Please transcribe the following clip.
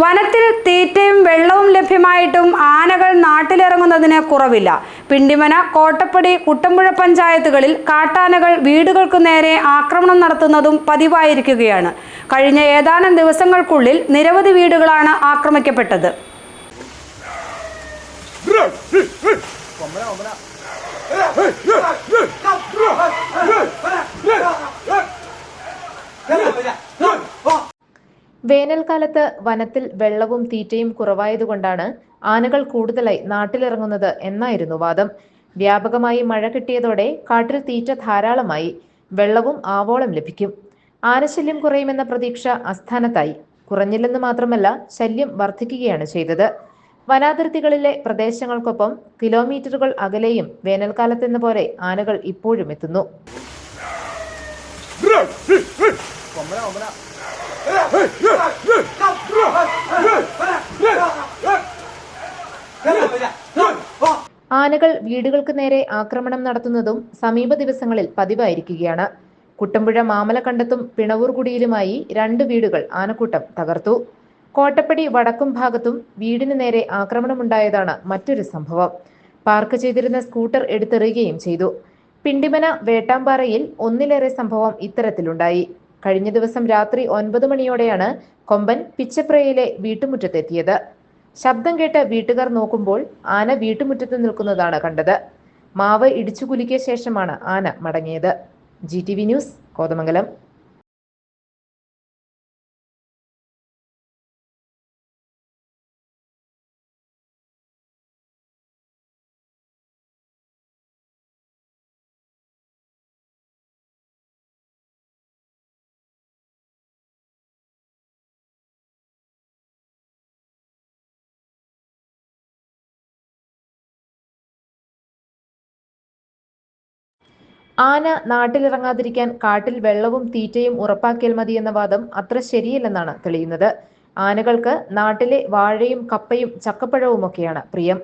വനത്തിൽ തീറ്റയും വെള്ളവും ലഭ്യമായിട്ടും ആനകൾ നാട്ടിലിറങ്ങുന്നതിന് കുറവില്ല. പിണ്ടിമന കോട്ടപ്പടി കുട്ടമ്പുഴ പഞ്ചായത്തുകളിൽ കാട്ടാനകൾ വീടുകൾക്ക് നേരെ ആക്രമണം നടത്തുന്നതും പതിവായിരിക്കുകയാണ്. കഴിഞ്ഞ ഏതാനും ദിവസങ്ങൾക്കുള്ളിൽ നിരവധി വീടുകളാണ് ആക്രമിക്കപ്പെട്ടത്. വേനൽക്കാലത്ത് വനത്തിൽ വെള്ളവും തീറ്റയും കുറവായതുകൊണ്ടാണ് ആനകൾ കൂടുതലായി നാട്ടിലിറങ്ങുന്നത് എന്നായിരുന്നു വാദം. വ്യാപകമായി മഴ കിട്ടിയതോടെ കാട്ടിൽ തീറ്റ ധാരാളമായി. വെള്ളവും ആവോളം ലഭിക്കും. ആനശല്യം കുറയുമെന്ന പ്രതീക്ഷ അസ്ഥാനത്തായി കുറഞ്ഞില്ലെന്ന് മാത്രമല്ല ശല്യം വർദ്ധിക്കുകയാണ് ചെയ്തത്. വനാതിർത്തികളിലെ പ്രദേശങ്ങൾക്കൊപ്പം കിലോമീറ്ററുകൾ അകലെയും വേനൽക്കാലത്തെന്ന പോലെ ആനകൾ ഇപ്പോഴും എത്തുന്നു. ആനകൾ വീടുകൾക്ക് നേരെ ആക്രമണം നടത്തുന്നതും സമീപ ദിവസങ്ങളിൽ പതിവായിരിക്കുകയാണ്. കുട്ടമ്പുഴ മാമലക്കണ്ടത്തും പിണവൂർകുടിയിലുമായി രണ്ട് വീടുകൾ ആനക്കൂട്ടം തകർത്തു. കോട്ടപ്പടി വടക്കും ഭാഗത്തും വീടിന് നേരെ ആക്രമണമുണ്ടായതാണ് മറ്റൊരു സംഭവം. പാർക്ക് ചെയ്തിരുന്ന സ്കൂട്ടർ എടുത്തെറിയുകയും ചെയ്തു. പിണ്ടിമന വേട്ടാമ്പാറയിൽ ഒന്നിലേറെ സംഭവം ഇത്തരത്തിലുണ്ടായി. കഴിഞ്ഞ ദിവസം രാത്രി ഒൻപത് മണിയോടെയാണ് കൊമ്പൻ പിച്ചപ്രയിലെ വീട്ടുമുറ്റത്തെത്തിയത്. ശബ്ദം കേട്ട് വീട്ടുകാർ നോക്കുമ്പോൾ ആന വീട്ടുമുറ്റത്ത് നിൽക്കുന്നതാണ് കണ്ടത്. മാവ് ഇടിച്ചു കുലുക്കിയ ശേഷമാണ് ആന മടങ്ങിയത്. G T V news Kothamangalam. ആന നാട്ടിലിറങ്ങാതിരിക്കാൻ കാട്ടിൽ വെള്ളവും തീറ്റയും ഉറപ്പാക്കിയാൽ മതി എന്ന വാദം അത്ര ശരിയല്ലെന്നാണ് തെളിയുന്നത്. ആനകൾക്ക് നാട്ടിലെ വാഴയും കപ്പയും ചക്കപ്പഴവും ഒക്കെയാണ് പ്രിയം.